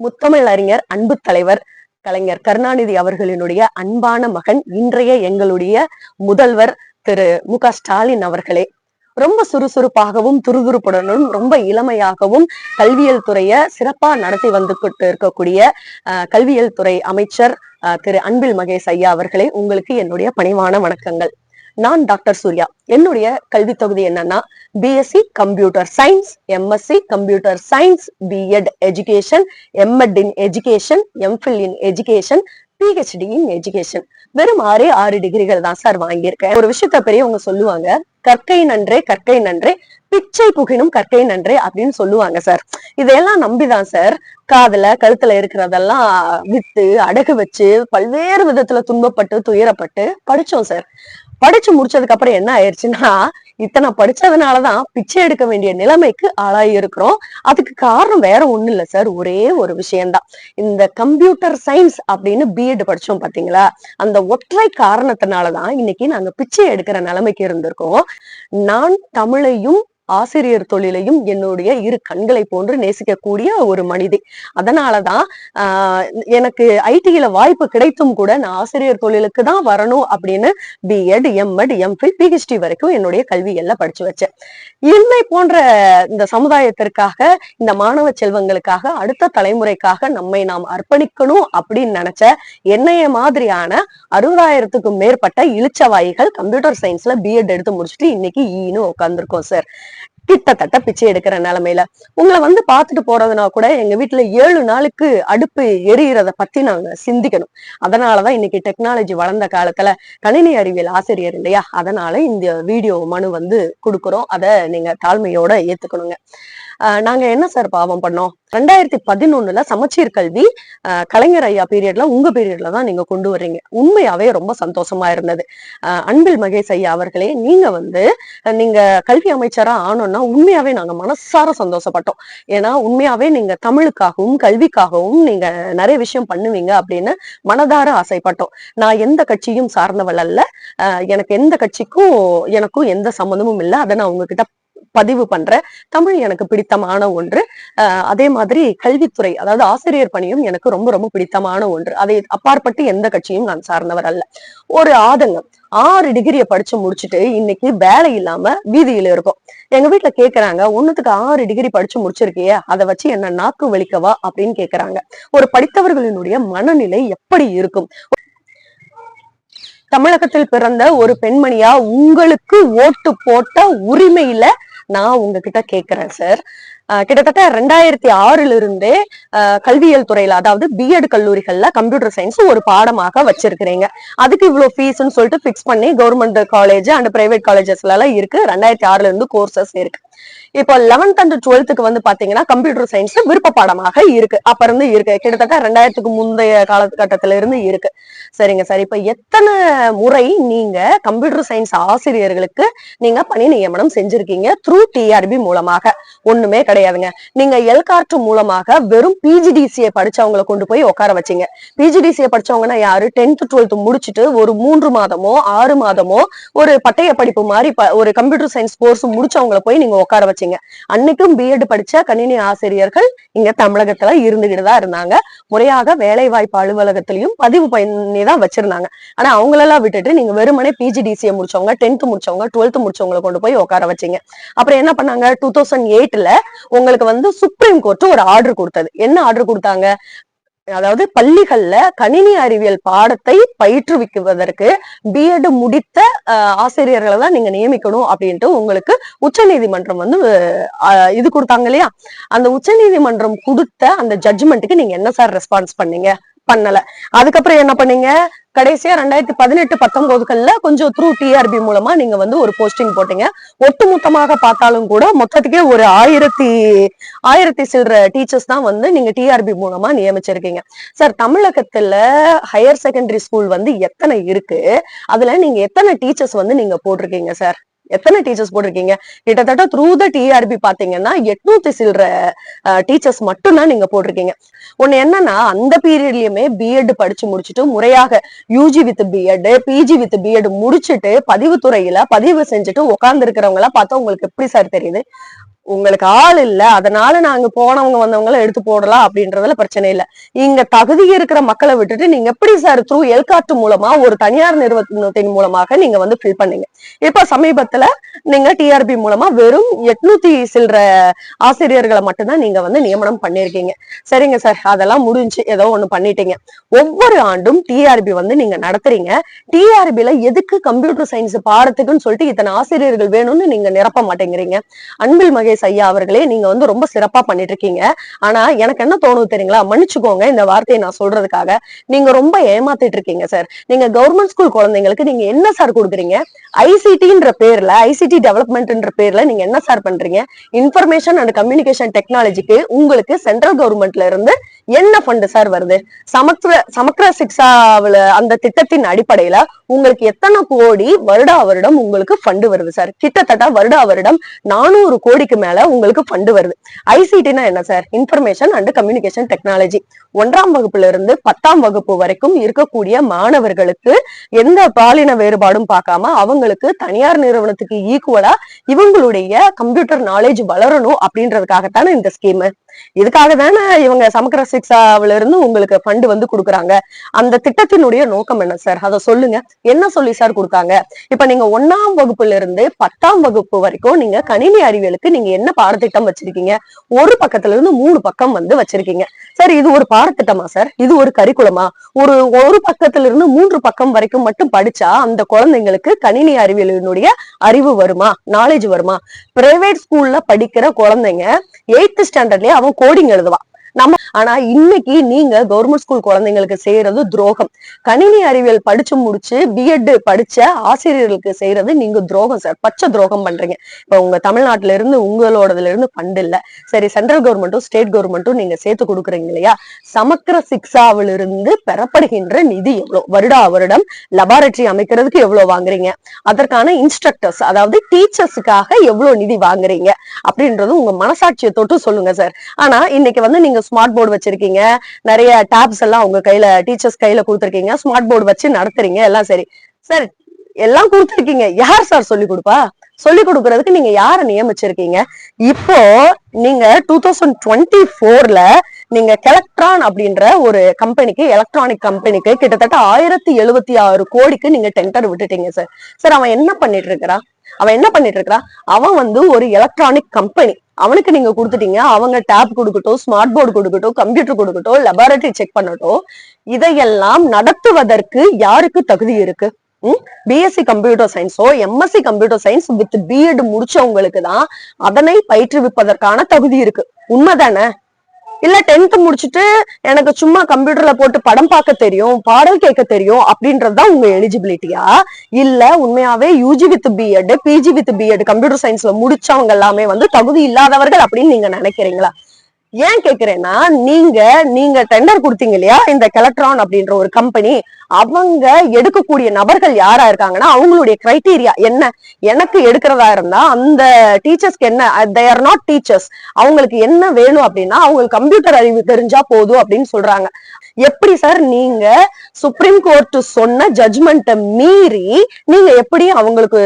முத்தமிழ் அறிஞர் அன்பு தலைவர் கலைஞர் கருணாநிதி அவர்களினுடைய அன்பான மகன் இன்றைய எங்களுடைய முதல்வர் திரு. மு. க. ஸ்டாலின் அவர்களே. ரொம்ப சுறுசுறுப்பாகவும் துருதுருப்புடனும் ரொம்ப இளமையாகவும் கல்வியல் துறைய சிறப்பா நடத்தி வந்து கொண்டு இருக்கக்கூடிய கல்வியல் துறை அமைச்சர் திரு. அன்பில் மகேஷ் ஐயா அவர்களே உங்களுக்கு என்னுடைய பணிவான வணக்கங்கள். நான் டாக்டர் சூர்யா. என்னுடைய கல்வி தொகுதி என்னன்னா BSc computer science MSc computer science BEd education MEd in education MPhil in education PhD in education வெறும் ஆறே ஆறு டிகிரிகள் தான் சார் வாங்கியிருக்கேன். ஒரு விஷயத்த பெரியவங்க சொல்லுவாங்க கற்கை நன்றே கற்கை நன்றே பிச்சை புகினும் கற்கை நன்றே அப்படின்னு சொல்லுவாங்க சார் இதையெல்லாம் நம்பிதான் சார் காதல கழுத்துல இருக்கிறதெல்லாம் வித்து அடகு வச்சு பல்வேறு விதத்துல துன்பப்பட்டு துயரப்பட்டு படிச்சோம் சார் படிச்சு முடிச்சதுக்கு அப்புறம் என்ன ஆயிடுச்சுன்னா இத்தனை படிச்சதுனாலதான் பிச்சை எடுக்க வேண்டிய நிலைமைக்கு ஆளாகி இருக்கிறோம். அதுக்கு காரணம் வேற ஒண்ணும் இல்ல சார் ஒரே ஒரு விஷயம்தான். இந்த கம்ப்யூட்டர் சயின்ஸ் அப்படின்னு பிஎட் படிச்சோம் பாத்தீங்களா? அந்த ஒற்றை காரணத்தினாலதான் இன்னைக்கு நாங்க பிச்சை எடுக்கிற நிலைமைக்கு இருந்திருக்கோம். நான் தமிழையும் ஆசிரியர் தொழிலையும் என்னுடைய இரு கண்களை போன்று நேசிக்கக்கூடிய ஒரு மனிதை. அதனாலதான் எனக்கு ஐடியில வாய்ப்பு கிடைத்தும் கூட நான் ஆசிரியர் தொழிலுக்கு தான் வரணும் அப்படின்னு பிஎட் எம்எட் எம்ஃபில் பிஹெச்டி வரைக்கும் என்னுடைய கல்வி எல்லாம் படிச்சு வச்சேன். என்னை போன்ற இந்த சமுதாயத்திற்காக இந்த மாணவ செல்வங்களுக்காக அடுத்த தலைமுறைக்காக நம்மை நாம் அர்ப்பணிக்கணும் அப்படின்னு நினைச்ச என்னைய மாதிரியான அறுபதாயிரத்துக்கும் மேற்பட்ட இளிச்சவாயிகள் கம்ப்யூட்டர் சயின்ஸ்ல பிஎட் எடுத்து முடிச்சுட்டு இன்னைக்கு e ஈன்னு உட்காந்துருக்கோம் சார் கிட்டத்தட்ட பிச்சை எடுக்கிற நிலைமையில உங்களை வந்து பார்த்துட்டு போறதுனா கூட எங்க வீட்டுல ஏழு நாளுக்கு அடுப்பு எரியறத பத்தி நாங்க சிந்திக்கணும். அதனாலதான் இன்னைக்கு டெக்னாலஜி வளர்ந்த காலத்துல கணினி அறிவியல் ஆசிரியர் இல்லையா? அதனால இந்த வீடியோ மனு வந்து கொடுக்குறோம். அதை நீங்க தாழ்மையோட ஏத்துக்கணுங்க. நாங்க என்ன சார் பாவம் பண்ணோம்? ரெண்டாயிரத்தி பதினொன்னுல சமச்சீர் கல்வி கலைஞர் ஐயா பீரியட்ல உங்க பீரியட்ல தான் நீங்க கொண்டு வர்றீங்க. உண்மையாவே ரொம்ப சந்தோஷமா இருந்தது. அன்பில் மகேஷ் ஐயா அவர்களே நீங்க வந்து நீங்க கல்வி அமைச்சரா ஆனோம்னா உண்மையாவே நாங்க மனசார சந்தோஷப்பட்டோம். ஏன்னா உண்மையாவே நீங்க தமிழுக்காகவும் கல்விக்காகவும் நீங்க நிறைய விஷயம் பண்ணுவீங்க அப்படின்னு மனதார ஆசைப்பட்டோம். நான் எந்த கட்சியும் சார்ந்தவள் அல்ல. ஆஹ் எனக்கு எந்த கட்சிக்கும் எனக்கும் எந்த சம்மந்தமும் இல்லை. அதை நான் உங்ககிட்ட பதிவு பண்றேன் தமிழ் எனக்கு பிடித்தமான ஒன்று. அதே மாதிரி கல்வித்துறை அதாவது ஆசிரியர் பணியும் எனக்கு ரொம்ப ரொம்ப பிடித்தமான ஒன்று. அதை அப்பாற்பட்டு எந்த கட்சியும் நான் சார்ந்தவர் அல்ல. ஒரு ஆதங்கம். ஆறு டிகிரியை படிச்சு முடிச்சுட்டு இன்னைக்கு வேலை இல்லாம வீதியில இருக்கும். எங்க வீட்டுல கேக்குறாங்க ஒண்ணுத்துக்கு ஆறு டிகிரி படிச்சு முடிச்சிருக்கியே அதை வச்சு என்ன நாக்கு வலிக்கவா? அப்படின்னு கேக்குறாங்க. ஒரு படித்தவர்களினுடைய மனநிலை எப்படி இருக்கும்? தமிழகத்தில் பிறந்த ஒரு பெண்மணியா உங்களுக்கு ஓட்டு போட்ட உரிமையில நான் உங்ககிட்ட கேட்கிறேன் சார் கிட்டத்தட்ட ரெண்டாயிரத்தி ஆறுல இருந்தே கல்வியல் கல்வியியல் துறையில அதாவது பிஎட் கல்லூரிகள்ல கம்ப்யூட்டர் சயின்ஸ் ஒரு பாடமாக வச்சிருக்கிறீங்க. அதுக்கு இவ்வளவு ஃபீஸ்ன்னு சொல்லிட்டு ஃபிக்ஸ் பண்ணி கவர்மெண்ட் காலேஜ் அண்ட் பிரைவேட் காலேஜஸ்ல எல்லாம் இருக்கு. ரெண்டாயிரத்தி ஆறுல இருந்து கோர்சஸ் இருக்கு. இப்போ லெவன்த் அண்ட் டுவெல்த்துக்கு வந்து பாத்தீங்கன்னா கம்ப்யூட்டர் சயின்ஸ் விருப்ப பாடமாக இருக்கு. அப்ப இருந்து இருக்கு. கிட்டத்தட்ட ரெண்டாயிரத்துக்கு முந்தைய காலகட்டத்தில இருந்து இருக்கு. சரிங்க சார் இப்ப எத்தனை முறை நீங்க கம்ப்யூட்டர் சயின்ஸ் ஆசிரியர்களுக்கு நீங்க பணி நியமனம் செஞ்சிருக்கீங்க? த்ரூ டிஆர்பி மூலமாக. ஒண்ணுமே கிடையாதுங்க. நீங்க எல்கார்ட் மூலமாக வெறும் பிஜிடிசிஏ படிச்சவங்களை கொண்டு போய் உட்கார வச்சீங்க. பிஜிடிசிஏ படிச்சவங்கன்னா யாரு? டென்த் டுவெல்த் முடிச்சுட்டு ஒரு மூன்று மாதமோ ஆறு மாதமோ ஒரு பட்டய படிப்பு மாதிரி ஒரு கம்ப்யூட்டர் சயின்ஸ் கோர்ஸ் முடிச்சவங்களை போய் நீங்க உட்கார வச்சீங்க. அன்னைக்கும் பிஎட் படிச்ச கணினி ஆசிரியர்கள் இங்க தமிழகத்துல இருந்துகிட்டு தான் இருந்தாங்க. முறையாக வேலை வாய்ப்பு அலுவலகத்திலையும் பதிவு பண்ணி தான் வச்சிருந்தாங்க. ஆனா அவங்களெல்லாம் விட்டுட்டு நீங்க வெறுமனே பிஜிடிசிஏ முடிச்சவங்க டென்த் முடிச்சவங்க டுவெல்த் முடிச்சவங்களை கொண்டு போய் உட்கார வச்சீங்க. அப்புறம் என்ன பண்ணாங்க? டூ தௌசண்ட் எயிட்ல உங்களுக்கு வந்து சுப்ரீம் கோர்ட் ஒரு ஆர்டர் கொடுத்தது. என்ன ஆர்டர் கொடுத்தாங்க? அதாவது பள்ளிகள்ல கணினி அறிவியல் பாடத்தை பயிற்றுவிக்குவதற்கு பிஎட் முடித்த ஆசிரியர்களை தான் நீங்க நியமிக்கணும் அப்படின்ட்டு உங்களுக்கு உச்சநீதிமன்றம் வந்து இது கொடுத்தாங்க இல்லையா? அந்த உச்சநீதிமன்றம் கொடுத்த அந்த ஜட்ஜ்மெண்ட்டுக்கு நீங்க என்ன சார் ரெஸ்பான்ஸ் பண்ணீங்க? பண்ணல. அதுக்கப்புறம் என்ன பண்ணீங்க? கடைசியா ரெண்டாயிரத்தி பதினெட்டு பத்தொன்பதுகள்ல கொஞ்சம் த்ரூ டிஆர்பி மூலமா நீங்க வந்து ஒரு போஸ்டிங் போட்டீங்க. ஒட்டுமொத்தமாக பார்த்தாலும் கூட மொத்தத்துக்கே ஒரு ஆயிரத்தி ஆயிரத்தி சில்ற டீச்சர்ஸ் தான் வந்து நீங்க டிஆர்பி மூலமா நியமிச்சிருக்கீங்க. சார் தமிழகத்துல ஹையர் செகண்டரி ஸ்கூல் வந்து எத்தனை இருக்கு? அதுல நீங்க எத்தனை டீச்சர்ஸ் வந்து நீங்க போட்டிருக்கீங்க சார் எத்தனை டீச்சர்ஸ் போட்டிருக்கீங்க? கிட்டத்தட்ட த்ரூ த டிஆர்பி பாத்தீங்கன்னா எட்நூத்தி சில்லற டீச்சர்ஸ் மட்டும்தான் நீங்க போட்டிருக்கீங்க. ஒண்ணு என்னன்னா அந்த பீரியட்லயுமே பிஎட் படிச்சு முடிச்சுட்டு முறையாக UG with BEd PG with BEd முடிச்சுட்டு பதிவுத்துறையில பதிவு செஞ்சுட்டு உட்கார்ந்து இருக்கிறவங்க எல்லாம் பார்த்தா உங்களுக்கு எப்படி சார் தெரியுது? உங்களுக்கு ஆள் இல்ல அதனால நாங்க போனவங்க வந்தவங்களை எடுத்து போடலாம் அப்படின்றதுல பிரச்சனை இல்ல. இங்க தகுதி இருக்கிற மக்களை விட்டுட்டு நீங்க எப்படி சார் த்ரூ எல்காட்டு மூலமா ஒரு தனியார் நிறுவனத்தின் மூலமாக நீங்க வந்து ஃபில் பண்ணீங்க? இப்ப சமீபத்துல நீங்க டிஆர்பி மூலமா வெறும் எட்நூத்தி சில்ற ஆசிரியர்களை மட்டும்தான் நீங்க வந்து நியமனம் பண்ணிருக்கீங்க. சரிங்க சார் அதெல்லாம் முடிஞ்சு ஏதோ ஒண்ணு பண்ணிட்டீங்க. ஒவ்வொரு ஆண்டும் டிஆர்பி வந்து நீங்க நடத்துறீங்க. டிஆர்பில எதுக்கு கம்ப்யூட்டர் சயின்ஸ் பாடத்துக்குன்னு சொல்லிட்டு இத்தனை ஆசிரியர்கள் வேணும்னு நீங்க நிரப்ப மாட்டேங்கிறீங்க. அன்பில் மகேஷ் ஐயா அவர்களே நீங்க வந்து ரொம்ப சிறப்பா பண்ணிட்டு இருக்கீங்க ஆனா எனக்கு என்ன தோணுது தெரியுங்களா? மன்னிச்சுக்கோங்க இந்த வார்த்தையை நான் சொல்றதுக்காக. நீங்க ரொம்ப ஏமாத்திட்டு இருக்கீங்க சார். நீங்க கவர்மெண்ட் ஸ்கூல் குழந்தைங்களுக்கு நீங்க என்ன சார் கொடுக்குறீங்க? ஐசிடின்ற பேர்ல ஐசிடி டெவலப்மெண்ட்ன்ற பேர்ல நீங்க என்ன சார் பண்றீங்க? இன்ஃபர்மேஷன் அண்ட் கம்யூனிகேஷன் டெக்னாலஜிக்கு உங்களுக்கு சென்ட்ரல் கவர்மெண்ட்ல இருந்து என்ன ஃபண்டு சார் வருது? சமக்ர சமக்ர சிக்ஷாவில அந்த திட்டத்தின் அடிப்படையில உங்களுக்கு எத்தனை கோடி வருடா வருடம் உங்களுக்கு ஃபண்டு வருது சார் கிட்டத்தட்ட வருடா வருடம் நானூறு கோடிக்கு மேல உங்களுக்கு ஃபண்டு வருது. ஐசிடினா என்ன sir information and communication technology ஒன்றாம் வகுப்புல இருந்து பத்தாம் வகுப்பு வரைக்கும் இருக்கக்கூடிய மாணவர்களுக்கு எந்த பாலின வேறுபாடும் பார்க்காம அவங்களுக்கு தனியார் நிறுவனத்துக்கு ஈக்குவலா இவங்களுடைய கம்ப்யூட்டர் நாலேஜ் வளரணும் அப்படின்றதுக்காகத்தானே இந்த ஸ்கீமு இதுக்காக தானே இவங்க சமக்கர சிக்ஸாவில இருந்து உங்களுக்கு ஃபண்டு வந்து கொடுக்குறாங்க? அந்த திட்டத்தினுடைய நோக்கம் என்ன சார் அதை சொல்லுங்க. என்ன சொல்லி சார் கொடுத்தாங்க? இப்ப நீங்க ஒன்னாம் வகுப்புல இருந்து பத்தாம் வகுப்பு வரைக்கும் நீங்க கணினி அறிவியலுக்கு நீங்க என்ன பாடத்திட்டம் வச்சிருக்கீங்க? ஒரு பக்கத்துல இருந்து மூணு பக்கம் வந்து வச்சிருக்கீங்க. சார் இது ஒரு பாடத்திட்டமா சார் இது ஒரு கரிக்குலமா ஒரு ஒரு பக்கத்துல இருந்து மூன்று பக்கம் வரைக்கும் மட்டும் படிச்சா அந்த குழந்தைங்களுக்கு கணினி அறிவியலினுடைய அறிவு வருமா? நாலேஜ் வருமா? பிரைவேட் ஸ்கூல்ல படிக்கிற குழந்தைங்க எயித்து ஸ்டாண்டர்ட்லயே அவன் கோடிங் எழுதுவான். நம்ம ஆனா இன்னைக்கு நீங்க கவர்மெண்ட் ஸ்கூல் குழந்தைங்களுக்கு செய்யறது துரோகம். கணினி அறிவியல் படிச்சு முடிச்சு பிஎட் படிச்ச ஆசிரியர்களுக்கு செய்யறது நீங்க துரோகம் சார் பச்சை துரோகம் பண்றீங்க. இப்ப உங்க தமிழ்நாட்டுல இருந்து உங்களோடதுல இருந்து ஃபண்ட் இல்ல. சரி சென்ட்ரல் கவர்மெண்ட்டும் ஸ்டேட் கவர்மெண்ட்டும் நீங்க சேர்த்து கொடுக்குறீங்க இல்லையா? சமக்கர சிக்ஸாவிலிருந்து பெறப்படுகின்ற நிதி எவ்வளவு வருடா வருடம் லெபார்டரி அமைக்கிறதுக்கு எவ்வளவு வாங்குறீங்க? அதற்கான இன்ஸ்ட்ரக்டர்ஸ் அதாவது டீச்சர்ஸுக்காக எவ்வளவு நிதி வாங்குறீங்க? அப்படின்றது உங்க மனசாட்சியை தொட்டு சொல்லுங்க சார் ஆனா இன்னைக்கு வந்து நீங்க ஸ்மார்ட் போர்டு வச்சிருக்கீங்க. நிறைய டேப்ஸ் எல்லாம் உங்க கையில டீச்சர்ஸ் கையில கொடுத்துருக்கீங்க. ஸ்மார்ட் போர்டு வச்சு நடத்துறீங்க எல்லாம் சரி. சார் எல்லாம் கொடுத்துருக்கீங்க. யார் சார் சொல்லி கொடுப்பா? சொல்லி கொடுக்கறதுக்கு நீங்க யார நியமிச்சிருக்கீங்க? இப்போ நீங்க டூ தௌசண்ட் டுவெண்ட்டி ஃபோர்ல நீங்க கெலக்ட்ரான் அப்படின்ற ஒரு கம்பெனிக்கு எலக்ட்ரானிக் கம்பெனிக்கு கிட்டத்தட்ட ஆயிரத்தி எழுபத்தி ஆறு கோடிக்கு நீங்க டெண்டர் விட்டுட்டீங்க சார் சார் அவன் என்ன பண்ணிட்டு இருக்கிறான்? அவன் என்ன பண்ணிட்டு இருக்கிறான் அவன் வந்து ஒரு எலக்ட்ரானிக் கம்பெனி அவனுக்கு நீங்க கொடுத்துட்டீங்க. அவங்க டேப் கொடுக்கட்டும் ஸ்மார்ட் போர்டு கொடுக்கட்டும் கம்ப்யூட்டர் கொடுக்கட்டும் லெபார்டரி செக் பண்ணட்டும். இதையெல்லாம் நடத்துவதற்கு யாருக்கு தகுதி இருக்கு? BSc computer சயின்ஸோ MSc computer science with BEd முடிச்சவங்களுக்கு தான் அதனை பயிற்றுவிப்பதற்கான தகுதி இருக்கு. உண்மைதானே இல்ல டென்த் முடிச்சுட்டு எனக்கு சும்மா கம்ப்யூட்டர்ல போட்டு படம் பார்க்க தெரியும் பாடல் கேட்க தெரியும் அப்படின்றதுதான் உங்க எலிஜிபிலிட்டியா இல்ல உண்மையாவே UG with BEd PG with BEd computer சயின்ஸ்ல முடிச்சவங்க எல்லாமே வந்து தகுதி இல்லாதவர்கள் அப்படின்னு நீங்க நினைக்கிறீங்களா? ஏன் கேக்குறேன்னா நீங்க நீங்க டெண்டர் கொடுத்தீங்க இல்லையா இந்த கெலக்ட்ரான் அப்படின்ற ஒரு கம்பெனி அவங்க எடுக்கக்கூடிய நபர்கள் யாரா இருக்காங்கன்னா அவங்களுடைய கிரைட்டீரியா என்ன? எனக்கு எடுக்கிறதா இருந்தா அந்த டீச்சர்ஸ்க்கு என்ன? தே ஆர் நாட் டீச்சர்ஸ் அவங்களுக்கு என்ன வேணும் அப்படின்னா அவங்களுக்கு கம்ப்யூட்டர் அறிவு தெரிஞ்சா போதும் அப்படின்னு சொல்றாங்க. எப்படி சார் நீங்க சுப்ரீம் கோர்ட் சொன்ன ஜட்மெண்ட்டை மீறி நீங்க எப்படி அவங்களுக்கு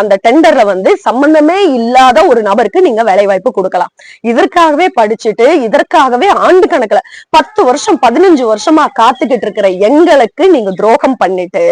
அந்த டெண்டர்ல வந்து சம்பந்தமே இல்லாத ஒரு நபருக்கு நீங்க வேலை வாய்ப்பு கொடுக்கலாம். இதற்காகவே படிச்சுட்டு இதற்காகவே ஆண்டு கணக்குல பத்து வருஷம் பதினஞ்சு வருஷமா காத்துக்கிட்டு இருக்கிற எங்களுக்கு நீங்க துரோகம் பண்ணிட்டு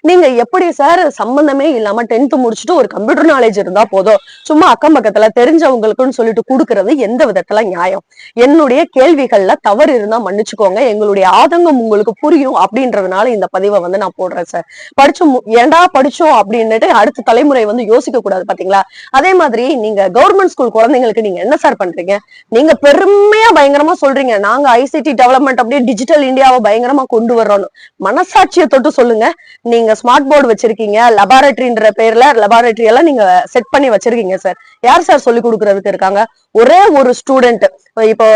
நீங்க எப்படி சார் சம்பந்தமே இல்லாம டென்த் முடிச்சுட்டு ஒரு கம்ப்யூட்டர் நாலேஜ் இருந்தா போதும். சும்மா அக்கம் பக்கத்துல தெரிஞ்சவங்களுக்குன்னு சொல்லிட்டு கொடுக்கறது எந்த விதத்துல நியாயம்? என்னுடைய கேள்விகள்ல தவறு இருந்தா மன்னிச்சுக்கோங்க. எங்களுடைய ஆதங்கம் உங்களுக்கு புரியும் அப்படின்றதுனால இந்த பதிவை வந்து நான் போடுறேன் சார் படிச்சோம் ஏண்டா ஏன்டா படிச்சோம் அப்படின்னுட்டு அடுத்த தலைமுறை வந்து யோசிக்க கூடாது பாத்தீங்களா? அதே மாதிரி நீங்க கவர்மெண்ட் ஸ்கூல் குழந்தைங்களுக்கு நீங்க என்ன சார் பண்றீங்க? நீங்க பெருமையா பயங்கரமா சொல்றீங்க. நாங்க ஐசிடி டெவலப்மெண்ட் அப்படியே டிஜிட்டல் இந்தியாவை பயங்கரமா கொண்டு வர்றோம்னு. மனசாட்சியை தொட்டு சொல்லுங்க. நீங்க ஸ்மார்ட் போர்டு வச்சிருக்கீங்க. லெபார்டரின்ற பேர்ல லெபார்டரி எல்லாம் நீங்க செட் பண்ணி வச்சிருக்கீங்க சார் யார் சார் சொல்லி கொடுக்கறதுக்கு இருக்காங்க? ஒரே ஒரு ஸ்டூடெண்ட் இப்போ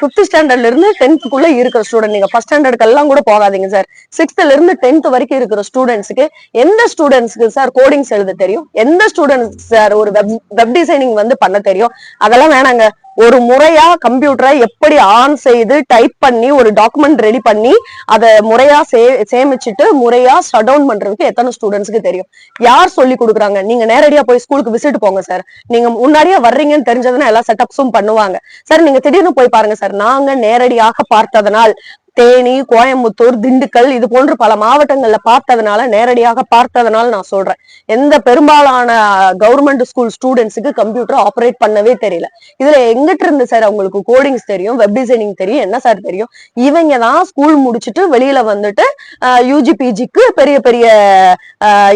பிப்த் ஸ்டாண்டர்ட்ல இருந்து டென்த்துக்குள்ள இருக்கிற ஸ்டூடெண்ட் நீங்க ஃபர்ஸ்ட் ஸ்டாண்டர்டுக்கு எல்லாம் கூட போகாதீங்க சார் சிக்ஸ்த்ல இருந்து டென்த் வரைக்கும் இருக்கிற ஸ்டூடெண்ட்ஸ்க்கு எந்த ஸ்டூடெண்ட்ஸ்க்கு சார் கோடிங்ஸ் எழுத தெரியும்? எந்த ஸ்டூடெண்ட்ஸ் சார் ஒரு வெப் வெப் டிசைனிங் வந்து பண்ண தெரியும்? அதெல்லாம் வேணாங்க. ஒரு முறையா கம்ப்யூட்டரை எப்படி ஆன் செய்து டைப் பண்ணி ஒரு டாக்குமெண்ட் ரெடி பண்ணி அதை முறையா சே சேமிச்சுட்டு முறையா ஷட் டவுன் பண்றதுக்கு எத்தனை ஸ்டூடெண்ட்ஸ்க்கு தெரியும்? யார் சொல்லி கொடுக்குறாங்க? நீங்க நேரடியா போய் ஸ்கூலுக்கு விசிட் போங்க சார் நீங்க முன்னாடியே வர்றீங்கன்னு தெரிஞ்சதுன்னா எல்லா செட்டப்ஸும் பண்ணுவாங்க. சார் நீங்க திடீர்னு போய் பாருங்க சார் நாங்க நேரடியாக பார்த்ததனால் தேனி கோயம்புத்தூர் திண்டுக்கல் இது போன்று பல மாவட்டங்கள்ல பார்த்ததுனால நேரடியாக பார்த்ததுனால நான் சொல்றேன். எந்த பெரும்பாலான கவர்மெண்ட் ஸ்கூல் ஸ்டூடெண்ட்ஸுக்கு கம்ப்யூட்டர் ஆப்ரேட் பண்ணவே தெரியல. இதுல எங்கிட்ட இருந்து சார் அவங்களுக்கு கோடிங்ஸ் தெரியும் வெப் டிசைனிங் தெரியும் என்ன சார் தெரியும்? இவங்க தான் ஸ்கூல் முடிச்சுட்டு வெளியில வந்துட்டு யூஜி பிஜிக்கு பெரிய பெரிய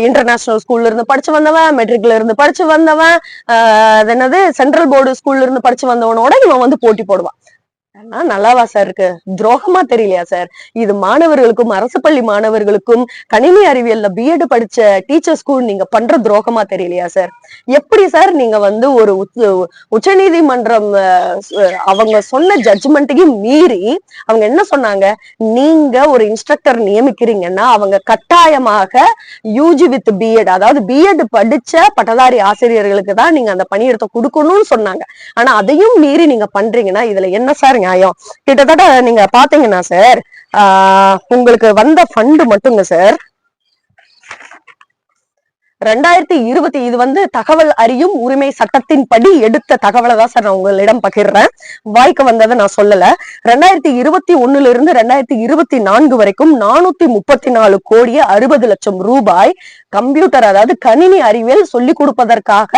இன்டர்நேஷனல் ஸ்கூல்ல இருந்து படிச்சு வந்தவன் மெட்ரிக்ல இருந்து படிச்சு வந்தவன் அது என்னது சென்ட்ரல் போர்டு ஸ்கூல்ல இருந்து படிச்சு வந்தவனோட இவன் வந்து போட்டி போடுவான். நல்லாவா சார் இருக்கு. துரோகமா தெரியலையா சார் இது மாணவர்களுக்கும் அரசு பள்ளி மாணவர்களுக்கும் கணினி அறிவியல்ல பிஎட் படிச்ச டீச்சர்ஸ்க்கும் நீங்க பண்ற துரோகமா தெரியலையா சார் எப்படி சார் நீங்க வந்து ஒரு உச்ச நீதிமன்றம் அவங்க சொன்ன ஜட்ஜ்மெண்ட்டையும் மீறி அவங்க என்ன சொன்னாங்க? நீங்க ஒரு இன்ஸ்ட்ரக்டர் நியமிக்கிறீங்கன்னா அவங்க கட்டாயமாக யூஜி வித் பிஎட் அதாவது பிஎட் படிச்ச பட்டதாரி ஆசிரியர்களுக்கு தான் நீங்க அந்த பணியிடத்தை கொடுக்கணும்னு சொன்னாங்க. ஆனா அதையும் மீறி நீங்க பண்றீங்கன்னா இதுல என்ன சார் நியாயம். கிட்டத்தட்ட நீங்க பாத்தீங்கன்னா சார் உங்களுக்கு வந்த ஃபண்டு மட்டுங்க சார் ரெண்டாயிரத்தி இருபத்தி இது வந்து தகவல் அறியும் உரிமை சட்டத்தின் படி எடுத்த தகவலை தான் சார் நான் உங்களிடம் பகிர்றேன். வாய்க்கு வந்ததை நான் சொல்லல. ரெண்டாயிரத்தி இருபத்தி ஒண்ணுல இருந்து ரெண்டாயிரத்தி இருபத்தி நான்கு வரைக்கும் நானூத்தி முப்பத்தி நாலு கோடியே அறுபது லட்சம் ரூபாய் கம்ப்யூட்டர் அதாவது கணினி அறிவியல் சொல்லிக் கொடுப்பதற்காக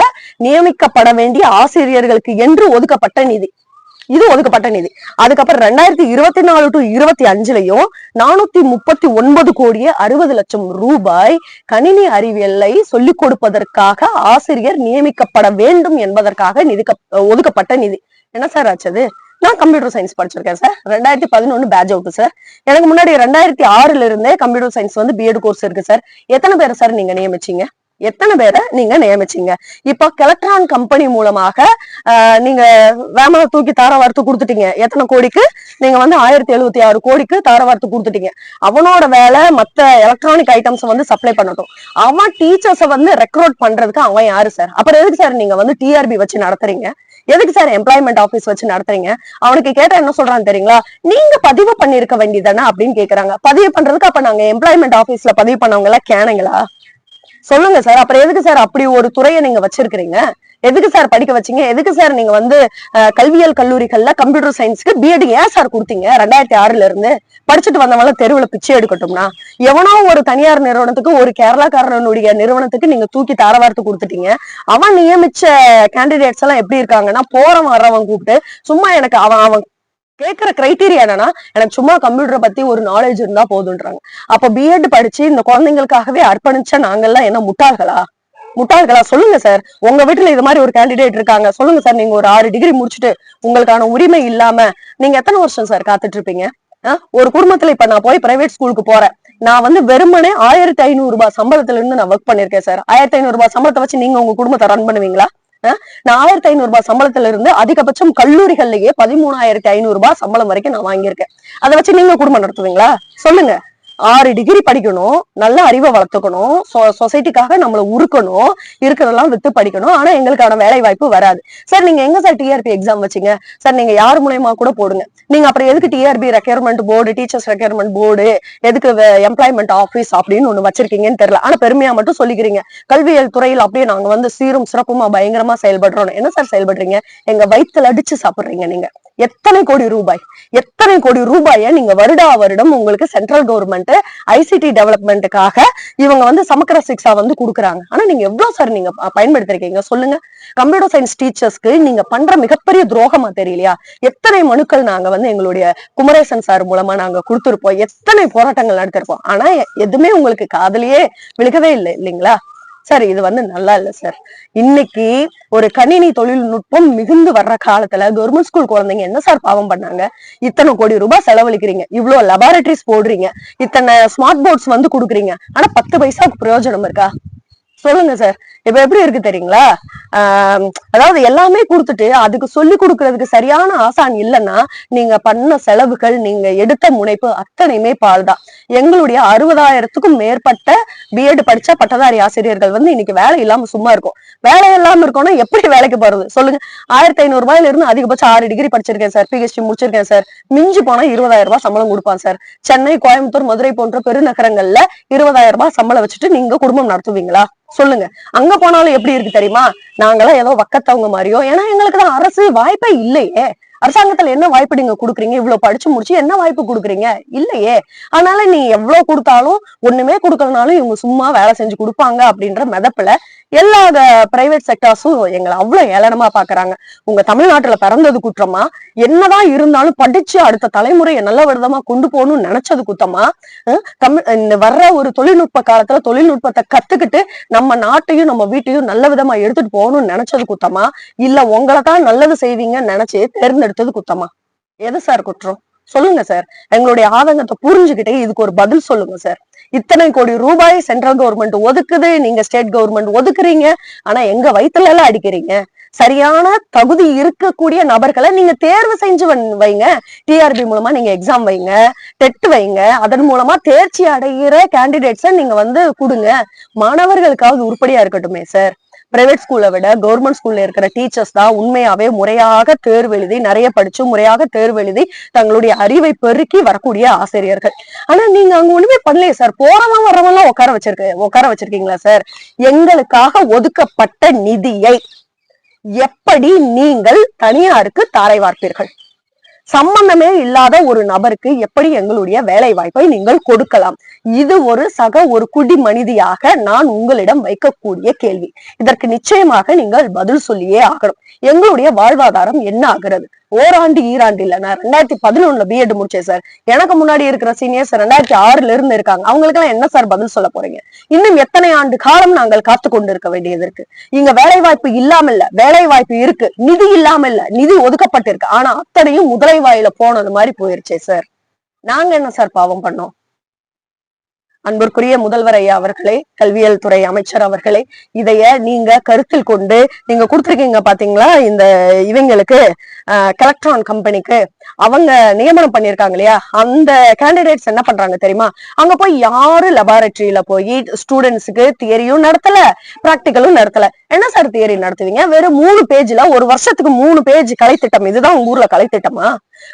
நியமிக்கப்பட வேண்டிய ஆசிரியர்களுக்கு என்று ஒதுக்கப்பட்ட நிதி. இது ஒதுக்கப்பட்ட நிதி. அதுக்கப்புறம் ரெண்டாயிரத்தி இருபத்தி நாலு டு இருபத்தி அஞ்சுலயும் நானூத்தி முப்பத்தி ஒன்பது கோடியே அறுபது லட்சம் ரூபாய் கணினி அறிவியலை சொல்லிக் கொடுப்பதற்காக ஆசிரியர் நியமிக்கப்பட வேண்டும் என்பதற்காக நிதி ஒதுக்கப்பட்ட நிதி. என்ன சார் ஆச்சது நான் கம்ப்யூட்டர் சயின்ஸ் படிச்சிருக்கேன் சார் ரெண்டாயிரத்தி பதினொன்னு பேட்ச் அவுட் சார் எனக்கு முன்னாடி ரெண்டாயிரத்தி ஆறுல இருந்தே கம்ப்யூட்டர் சயின்ஸ் வந்து பிஎட் கோர்ஸ் இருக்கு சார் எத்தனை பேர் சார் நீங்க நியமிச்சீங்க? எத்தனை பேரை நீங்க நியமிச்சீங்க? இப்போ கெலக்ட்ரான் கம்பெனி மூலமாக நீங்க வேம தூக்கி தார வார்த்து கொடுத்துட்டீங்க. எத்தனை கோடிக்கு? நீங்க வந்து ஆயிரத்தி எழுபத்தி ஆறு கோடிக்கு தார வார்த்து கொடுத்துட்டீங்க. அவனோட வேலை மத்த எலக்ட்ரானிக் ஐட்டம்ஸ் வந்து சப்ளை பண்ணட்டும். அவன் டீச்சர்ஸை வந்து ரெக்ரூட் பண்றதுக்கு அவன் யாரு சார் அப்புறம் எதுக்கு சார் நீங்க வந்து டிஆர்பி வச்சு நடத்துறீங்க? எதுக்கு சார் எம்ப்ளாய்மெண்ட் ஆபீஸ் வச்சு நடத்துறீங்க? அவனுக்கு கேட்டா என்ன சொல்றான்னு தெரியுங்களா? நீங்க பதிவு பண்ணிருக்க வேண்டியதானே அப்படின்னு கேக்குறாங்க. பதிவு பண்றதுக்கு அப்ப நாங்க எம்ப்ளாய்மெண்ட் ஆபீஸ்ல பதிவு பண்ணவங்க எல்லாம் கேனுங்களா? சொல்லுங்க சார். அப்புறம் எதுக்கு சார் அப்படி ஒரு துறையை நீங்க வச்சிருக்கிறீங்க? எதுக்கு சார் படிக்க வச்சீங்க? எதுக்கு சார் நீங்க வந்து கல்வியல் கல்லூரிகள்ல கம்ப்யூட்டர் சயின்ஸ்க்கு பிஎட் ஏன் சார் கொடுத்தீங்க? ரெண்டாயிரத்தி ஆறுல இருந்து படிச்சுட்டு வந்தவங்க தெருவுல பிச்சை எடுக்கட்டும்னா எவனோ ஒரு தனியார் நிறுவனத்துக்கு ஒரு கேரளாக்காரனுடைய நிறுவனத்துக்கு நீங்க தூக்கி தாரவார்த்து கொடுத்துட்டீங்க. அவன் நியமிச்ச கேண்டிடேட்ஸ் எல்லாம் எப்படி இருக்காங்கன்னா போறவன் வர்றவன் கூப்பிட்டு சும்மா எனக்கு அவன் அவன் கேட்கிற கிரைட்டீரியா என்னன்னா எனக்கு சும்மா கம்ப்யூட்டரை பத்தி ஒரு நாலேஜ் இருந்தா போதுன்றாங்க. அப்ப பிஎட் படிச்சு இந்த குழந்தைங்களுக்காகவே அர்ப்பணிச்ச நாங்கெல்லாம் என்ன முட்டாள்களா? முட்டாள்களா? சொல்லுங்க சார் உங்க வீட்டுல இது மாதிரி ஒரு கேண்டிடேட் இருக்காங்க. சொல்லுங்க சார் நீங்க ஒரு ஆறு டிகிரி முடிச்சுட்டு உங்களுக்கான உரிமை இல்லாம நீங்க எத்தனை வருஷம் சார் காத்துட்டு இருப்பீங்க ஒரு குடும்பத்துல இப்ப நான் போய் பிரைவேட் ஸ்கூலுக்கு போறேன். நான் வந்து வெறுமனே ஆயிரத்தி ஐநூறு ரூபாய் சம்பளத்துல இருந்து நான் ஒர்க் பண்ணிருக்கேன் சார் ஆயிரத்தி ஐநூறு ரூபாய் சம்பளத்தை வச்சு நீங்க உங்க குடும்பத்தை ரன் பண்ணுவீங்களா? நான் ஆயிரத்தி ஐநூறு ரூபாய் சம்பளத்துல இருந்து அதிகபட்சம் கல்லூரிகள்லயே பதிமூணாயிரத்தி ஐநூறு ரூபாய் சம்பளம் வரைக்கும் நான் வாங்கியிருக்கேன். அதை வச்சு நீங்க குடும்பம் நடத்துவீங்களா? சொல்லுங்க. ஆறு டிகிரி படிக்கணும் நல்ல அறிவை வளர்த்துக்கணும் சொசைட்டிக்காக நம்மள உருக்கணும் இருக்கிறதெல்லாம் வித்து படிக்கணும். ஆனா எங்களுக்கான வேலை வாய்ப்பு வராது. சார் நீங்க எங்க சார் டிஆர்பி எக்ஸாம் வச்சீங்க? சார் நீங்க யார் மூலயமா கூட போடுங்க. நீங்க அப்புறம் எதுக்கு TRB recruitment board teachers recruitment board எதுக்கு எம்ப்ளாய்மெண்ட் ஆஃபீஸ் அப்படின்னு ஒண்ணு வச்சிருக்கீங்கன்னு தெரியல. ஆனா பெருமையா மட்டும் சொல்லிக்கிறீங்க. கல்வியல் துறையில் அப்படியே நாங்க வந்து சீரும் சிறப்புமா பயங்கரமா செயல்படுறோம் என்ன சார் செயல்படுறீங்க? எங்க வயிற்றுல அடிச்சு சாப்பிடுறீங்க நீங்க. எத்தனை கோடி ரூபாய்? எத்தனை கோடி ரூபாய நீங்க வருடா வருடம் உங்களுக்கு சென்ட்ரல் கவர்மெண்ட் ஐசிடி டெவலப்மெண்ட்டுக்காக இவங்க வந்து சமக்கர சிக்ஸா வந்து கொடுக்குறாங்க. ஆனா நீங்க எவ்வளவு சார் நீங்க பயன்படுத்திருக்கீங்க? சொல்லுங்க. கம்ப்யூட்டர் சயின்ஸ் டீச்சர்ஸ்க்கு நீங்க பண்ற மிகப்பெரிய துரோகமா தெரியலையா? எத்தனை மனுக்கள் நாங்க வந்து எங்களுடைய குமரேசன் சார் மூலமா நாங்க கொடுத்துருப்போம்? எத்தனை போராட்டங்கள் நடத்திருப்போம்? ஆனா எதுவுமே உங்களுக்கு காதலியே விழுகவே இல்லை இல்லைங்களா? சார் இது வந்து நல்லா இல்ல சார். இன்னைக்கு ஒரு கணினி தொழில்நுட்பம் மிகுந்து வர்ற காலத்துல கவர்மெண்ட் ஸ்கூல் குழந்தைங்க என்ன சார் பாவம் பண்ணாங்க? இத்தனை கோடி ரூபாய் செலவழிக்கிறீங்க. இவ்வளவு லெபார்டரிஸ் போடுறீங்க. இத்தனை ஸ்மார்ட் போர்ட்ஸ் வந்து கொடுக்குறீங்க. ஆனா பத்து பைசாவுக்கு பிரயோஜனம் இருக்கா? சொல்லுங்க சார். இப்ப எப்படி இருக்கு தெரியுங்களா? அதாவது எல்லாமே கொடுத்துட்டு அதுக்கு சொல்லி கொடுக்கறதுக்கு சரியான ஆசான் இல்லைன்னா நீங்க பண்ண செலவுகள் நீங்க எடுத்த முனைப்பு அத்தனையுமே பால்தான் எங்களுடைய அறுபதாயிரத்துக்கும் மேற்பட்ட பிஎட் படிச்ச பட்டதாரி ஆசிரியர்கள் வந்து இன்னைக்கு வேலை இல்லாம சும்மா இருக்கும். வேலை இல்லாம இருக்கோம்னா எப்படி வேலைக்கு போறது? சொல்லுங்க. ஆயிரத்தி ஐநூறு ரூபாயில இருந்து அதிகபட்சம் ஆறு டிகிரி படிச்சிருக்கேன் சார் பிஹெச்டி முடிச்சிருக்கேன் சார் மிஞ்சி போனா இருபதாயிரம் ரூபாய் சம்பளம் கொடுப்பான் சார் சென்னை கோயம்புத்தூர் மதுரை போன்ற பெருநகரங்கள்ல இருபதாயிரம் ரூபாய் சம்பளம் வச்சுட்டு நீங்க குடும்பம் நடத்துவீங்களா? சொல்லுங்க. அங்க போனாலும் எப்படி இருக்கு தெரியுமா? நாங்களாம் ஏதோ வக்கத்தவங்க மாதிரியோ ஏன்னா எங்களுக்கு தான் அரசு வாய்ப்பே இல்லையே. அரசாங்கத்துல என்ன வாய்ப்பு நீங்க குடுக்குறீங்க? இவ்வளவு படிச்சு முடிச்சு என்ன வாய்ப்பு குடுக்குறீங்க? இல்லையே. அதனால நீ எவ்வளவு கொடுத்தாலும் ஒண்ணுமே கொடுக்கலனாலும் இவங்க சும்மா வேலை செஞ்சு கொடுப்பாங்க அப்படின்ற மெதப்புல எல்லா பிரைவேட் செக்டார்ஸும் எங்களை அவ்வளவு ஏளனமா பாக்குறாங்க. உங்க தமிழ்நாட்டுல பிறந்தது குற்றமா? என்னதான் இருந்தாலும் படிச்சு அடுத்த தலைமுறையை நல்ல விதமா கொண்டு போகணும்னு நினைச்சது குத்தமா? தமிழ் வர்ற ஒரு தொழில்நுட்ப காலத்துல தொழில்நுட்பத்தை கத்துக்கிட்டு நம்ம நாட்டையும் நம்ம வீட்டையும் நல்ல விதமா எடுத்துட்டு போகணும்னு நினைச்சது குத்தமா? இல்ல உங்களை தான் நல்லது செய்வீங்கன்னு நினைச்சு தேர்ந்தெடுத்தது குத்தமா? எது சார் குற்றம்? சொல்லுங்க சார். எங்களுடைய ஆதங்கத்தை புரிஞ்சுக்கிட்டே இதுக்கு ஒரு பதில் சொல்லுங்க சார். இத்தனை கோடி ரூபாய் சென்ட்ரல் கவர்மெண்ட் ஒதுக்குது. நீங்க ஸ்டேட் கவர்மெண்ட் ஒதுக்குறீங்க. ஆனா எங்க வயித்துல எல்லாம் அடிக்கிறீங்க? சரியான தகுதி இருக்கக்கூடிய நபர்களை நீங்க தேர்வு செஞ்சு வைங்க. டிஆர்பி மூலமா நீங்க எக்ஸாம் வைங்க. டெட் வைங்க. அதன் மூலமா தேர்ச்சி அடைகிற கேண்டிடேட்ஸை நீங்க வந்து கொடுங்க. மாணவர்களுக்காவது உருப்படியா இருக்கட்டுமே சார் பிரைவேட் ஸ்கூலை விட கவர்மெண்ட் ஸ்கூல்ல இருக்கிற டீச்சர்ஸ் தான் உண்மையாவே முறையாக தேர்வு எழுதி நிறைய படிச்சு முறையாக தேர்வு எழுதி தங்களுடைய அறிவை பெருக்கி வரக்கூடிய ஆசிரியர்கள். ஆனா நீங்க அங்க ஒண்ணுமே பண்ணலையே சார் போறவன் வர்றவன் உட்கார வச்சிருக்க உட்கார வச்சிருக்கீங்களா சார் எங்களுக்காக ஒதுக்கப்பட்ட நிதியை எப்படி நீங்கள் தனியாருக்கு தாரை வார்ப்பீர்கள்? சம்பந்தமே இல்லாத ஒரு நபருக்கு எப்படி எங்களுடைய வேலை வாய்ப்பை நீங்கள் கொடுக்கலாம்? இது ஒரு சக ஒரு குடி மனிதியாக நான் உங்களிடம் வைக்கக்கூடிய கேள்வி. இதற்கு நிச்சயமாக நீங்கள் பதில் சொல்லியே ஆகணும். எங்களுடைய வாழ்வாதாரம் என்ன ஆகிறது? ஓராண்டு ஈராண்டு இல்ல நான் ரெண்டாயிரத்தி பதினொன்னுல பிஎட் முடிச்சேன் சார் எனக்கு முன்னாடி இருக்கிற சீனியர்ஸ் ரெண்டாயிரத்தி ஆறுல இருந்து இருக்காங்க. அவங்களுக்கு எல்லாம் என்ன சார் பதில் சொல்ல போறீங்க? இன்னும் எத்தனை ஆண்டு காலம் நாங்கள் காத்து கொண்டு இருக்க வேண்டியது இருக்கு? இங்க வேலை வாய்ப்பு இல்லாம இல்ல வேலை வாய்ப்பு இருக்கு. நிதி இல்லாம இல்ல நிதி ஒதுக்கப்பட்டிருக்கு. ஆனா அத்தனையும் முதலை வாயில போனது மாதிரி போயிருச்சே சார் நாங்க என்ன சார் பாவம் பண்ணோம்? அன்பிற்குரிய முதல்வர் ஐயா அவர்களே கல்வியல் துறை அமைச்சர் அவர்களே இதைய நீங்க கருத்தில் கொண்டு நீங்க கொடுத்துருக்கீங்க பாத்தீங்களா? இந்த இவங்களுக்கு கலெக்ட்ரான் கம்பெனிக்கு அவங்க நியமனம் பண்ணிருக்காங்க இல்லையா? அந்த கேண்டிடேட்ஸ் என்ன பண்றாங்க தெரியுமா? அங்க போய் யாரு லெபார்டரியில போய் ஸ்டூடெண்ட்ஸுக்கு தியரியும் நடத்தல பிராக்டிக்கலும் நடத்தல. என்ன சார் தியரி நடத்துவீங்க? வெறும் மூணு பேஜ்ல ஒரு வருஷத்துக்கு மூணு பேஜ் கலைத்திட்டம். இதுதான் உங்க ஊர்ல கலைத்திட்டமா?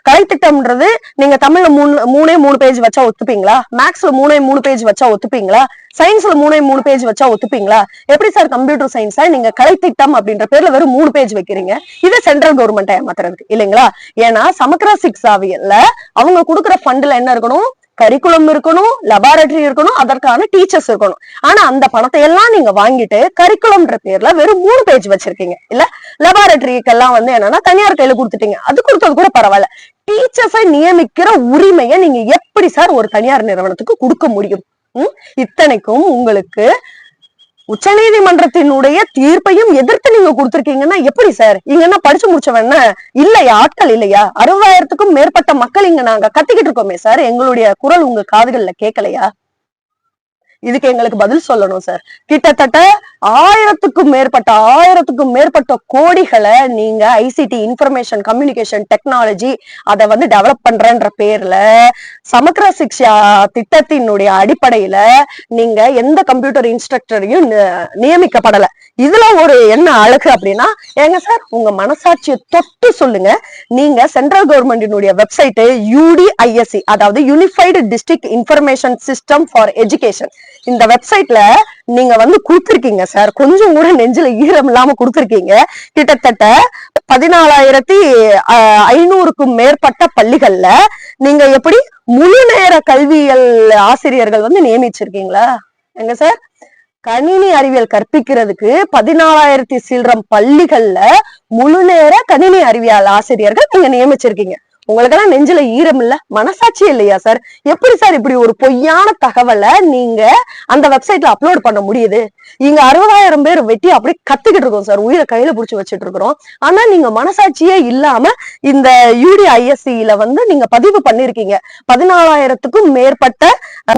கலைத்திட்டம்ன்றது நீங்க தமிழ்ல மூணு மூணே மூணு பேஜ் வச்சா ஒத்துப்பீங்களா? மேக்ஸ்ல மூணே மூணு பேஜ் வச்சா ஒத்துப்பீங்களா? சயின்ஸ்ல மூணே மூணு பேஜ் வச்சா ஒத்துப்பீங்களா? எப்படி சார் கம்ப்யூட்டர் சயின்ஸா நீங்க கலைத்திட்டம் அப்படின்ற பேர்ல வெறும் மூணு பேஜ் வைக்கிறீங்க? இது சென்ட்ரல் கவர்மெண்ட் ஏமாத்துறதுக்கு இல்லைங்களா? ஏன்னா சமக்ரா சிக்ஸ் ஆவியல்ல அவங்க கொடுக்குற ஃபண்ட்ல என்ன இருக்கணும்? கரிக்குலம் இருக்கணும் லெபார்டரி இருக்கணும் அதற்கான டீச்சர்ஸ் இருக்கணும். ஆனா அந்த பணத்தை எல்லாம் நீங்க வாங்கிட்டு கரிக்குலம்ன்ற பேர்ல வெறும் மூணு பேஜ் வச்சிருக்கீங்க. இல்ல லெபார்டரிக்கெல்லாம் வந்து என்னன்னா தனியார் கையில கொடுத்துட்டீங்க. அது கொடுத்தது கூட பரவாயில்ல. டீச்சர்ஸை நியமிக்கிற உரிமையை நீங்க எப்படி சார் ஒரு தனியார் நிறுவனத்துக்கு கொடுக்க முடியும்? இத்தனைக்கும் உங்களுக்கு உச்சநீதிமன்றத்தினுடைய தீர்ப்பையும் எதிர்த்து நீங்க கொடுத்திருக்கீங்கன்னா எப்படி சார்? இங்க என்ன படிச்சு முடிச்சவன இல்லையா? ஆட்கள் இல்லையா? அறுபதாயிரத்துக்கும் மேற்பட்ட மக்கள் இங்க நாங்க கத்திக்கிட்டு இருக்கோமே சார். எங்களுடைய குரல் உங்க காதுகள்ல கேட்கலையா? இதுக்கு எங்களுக்கு பதில் சொல்லணும் சார் கிட்டத்தட்ட ஆயிரத்துக்கும் மேற்பட்ட ஆயிரத்துக்கும் மேற்பட்ட கோடிகளை நீங்க ஐசிடி இன்ஃபர்மேஷன் கம்யூனிகேஷன் டெக்னாலஜி அதை வந்து டெவலப் பண்றன்ற பேர்ல சமக்கர சிக்ஷா திட்டத்தினுடைய அடிப்படையில நீங்க எந்த கம்ப்யூட்டர் இன்ஸ்ட்ரக்டரையும் நியமிக்கப்படல. இதுல ஒரு என்ன அழகு அப்படின்னா ஏங்க சார் உங்க மனசாட்சியை தொட்டு சொல்லுங்க. நீங்க சென்ட்ரல் கவர்மெண்டினுடைய வெப்சைட்டு யூடிஐஎஸ்சி அதாவது unified district information system for education இந்த வெப்சைட்ல நீங்க வந்து கொடுத்துருக்கீங்க சார் கொஞ்சம் கூட நெஞ்சில ஈரம் இல்லாம கொடுத்துருக்கீங்க. கிட்டத்தட்ட பதினாலாயிரத்தி ஐநூறுக்கும் மேற்பட்ட பள்ளிகள்ல நீங்க எப்படி முழு நேர கல்வியல் ஆசிரியர்கள் வந்து நியமிச்சிருக்கீங்களா? எங்க சார் கணினி அறிவியல் கற்பிக்கிறதுக்கு பதினாலாயிரத்தி சில்றம் பள்ளிகள்ல முழு நேர கணினி அறிவியல் ஆசிரியர்கள் நீங்க நியமிச்சிருக்கீங்க. உங்களுக்கெல்லாம் நெஞ்சில ஈரம் இல்ல? மனசாட்சி இல்லையா சார் எப்படி சார் இப்படி ஒரு பொய்யான தகவலை நீங்க அந்த வெப்சைட்ல அப்லோட் பண்ண முடியுது? இங்க அறுபதாயிரம் பேர் வெட்டி அப்படியே கத்துக்கிட்டு இருக்கோம் சார். உயிரை கையில புடிச்சு வச்சுட்டு இருக்கிறோம். ஆனா நீங்க மனசாட்சியே இல்லாம இந்த யூடிஐஎஸ்சியில வந்து நீங்க பதிவு பண்ணிருக்கீங்க. பதினாலாயிரத்துக்கும் மேற்பட்ட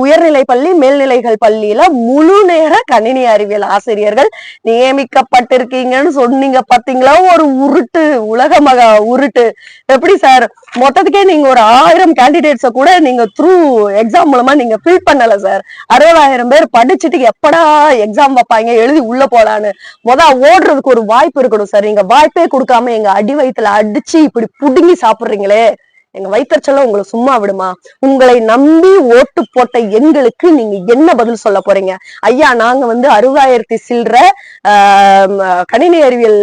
உயர்நிலை பள்ளி மேல்நிலைகள் பள்ளியில முழு நேர கணினி அறிவியல் ஆசிரியர்கள் நியமிக்கப்பட்டிருக்கீங்கன்னு சொன்னீங்க. பாத்தீங்களா? ஒரு உருட்டு உலக மகா உருட்டு. எப்படி சார்? மொத்தத்துக்கே நீங்க ஒரு ஆயிரம் கேண்டிடேட்ஸ கூட நீங்க த்ரூ எக்ஸாம் மூலமா நீங்க ஃபில் பண்ணல சார். அறுபதாயிரம் பேர் படிச்சுட்டு எப்படா எக்ஸாம் வைப்பாங்க எழுதி உள்ள போலான்னு. முத ஓடுறதுக்கு ஒரு வாய்ப்பு இருக்கணும் சார் நீங்க வாய்ப்பே கொடுக்காம எங்க அடி வயித்துல அடிச்சு இப்படி புடுங்கி சாப்பிடுறீங்களே எங்க வயிற்றுச்சல உங்களை சும்மா விடுமா? உங்களை நம்பி ஓட்டு போட்ட எங்களுக்கு நீங்க என்ன பதில் சொல்ல போறீங்க? ஐயா நாங்க வந்து அறுபதாயிரத்தி சில்லற ஆஹ் கணினி அறிவியல்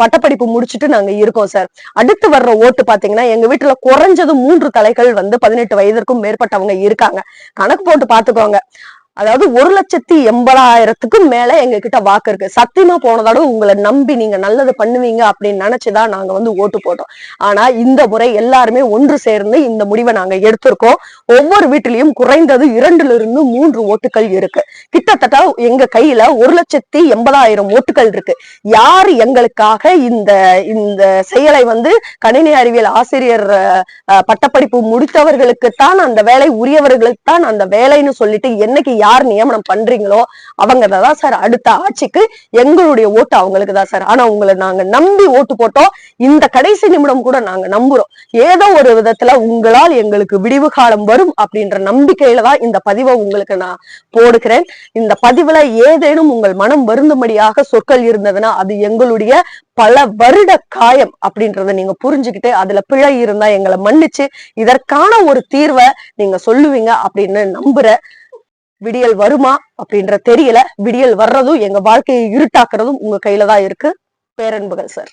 பட்டப்படிப்பு முடிச்சுட்டு நாங்க இருக்கோம் சார் அடுத்து வர்ற ஓட்டு பாத்தீங்கன்னா எங்க வீட்டுல குறைஞ்சது மூன்று தலைகள் வந்து பதினெட்டு வயதிற்கும் மேற்பட்டவங்க இருக்காங்க. கணக்கு போட்டு பாத்துக்கோங்க. அதாவது ஒரு லட்சத்தி எண்பதாயிரத்துக்கும் மேல எங்க கிட்ட வாக்கு இருக்கு. சத்தியமா போன தடவை உங்களை நம்பி நீங்க நல்லது பண்ணுவீங்க அப்படின்னு நினைச்சுதான் நாங்க வந்து ஓட்டு போட்டோம். ஆனா இந்த முறை எல்லாருமே ஒன்று சேர்ந்து இந்த முடிவை நாங்க எடுத்திருக்கோம். ஒவ்வொரு வீட்டிலையும் குறைந்தது இரண்டுல இருந்து மூன்று ஓட்டுகள் இருக்கு. கிட்டத்தட்ட எங்க கையில ஒரு லட்சத்தி எண்பதாயிரம் ஓட்டுகள் இருக்கு. யார் எங்களுக்காக இந்த இந்த செயலை வந்து கணினி அறிவியல் ஆசிரியர் பட்டப்படிப்பு முடித்தவர்களுக்கு முடித்தவர்களுக்குத்தான் அந்த வேலை உரியவர்களுக்கு தான் அந்த வேலைன்னு சொல்லிட்டு என்னைக்கு யார் நியமனம் பண்றீங்களோ அவங்க தான் சார் அடுத்த ஆட்சிக்கு எங்களுடைய ஓட்டு அவங்களுக்கு தான் சார் ஆனா உங்களை நாங்க நம்பி ஓட்டு போட்டோம். இந்த கடைசி நிமிடம் கூட நாங்க நம்புறோம். ஏதோ ஒரு விதத்துல உங்களால் எங்களுக்கு விடிவு காலம் வரும் அப்படின்ற நம்பிக்கையில தான் இந்த பதிவை உங்களுக்கு நான் போடுகிறேன். இந்த பதிவுல ஏதேனும் உங்கள் மனம் வருந்தும்படியாக சொற்கள் இருந்ததுன்னா அது எங்களுடைய பல வருட காயம் அப்படின்றத நீங்க புரிஞ்சுக்கிட்டு அதுல பிழை இருந்தா எங்களை மன்னிச்சு இதற்கான ஒரு தீர்வை நீங்க சொல்லுவீங்க அப்படின்னு நம்புறேன். விடியல் வருமா அப்படின்ற தெரியல. விடியல் வர்றதும் எங்க வாழ்க்கையை இருட்டாக்குறதும் உங்க கையில தான் இருக்கு. பேரன்புகள் சார்.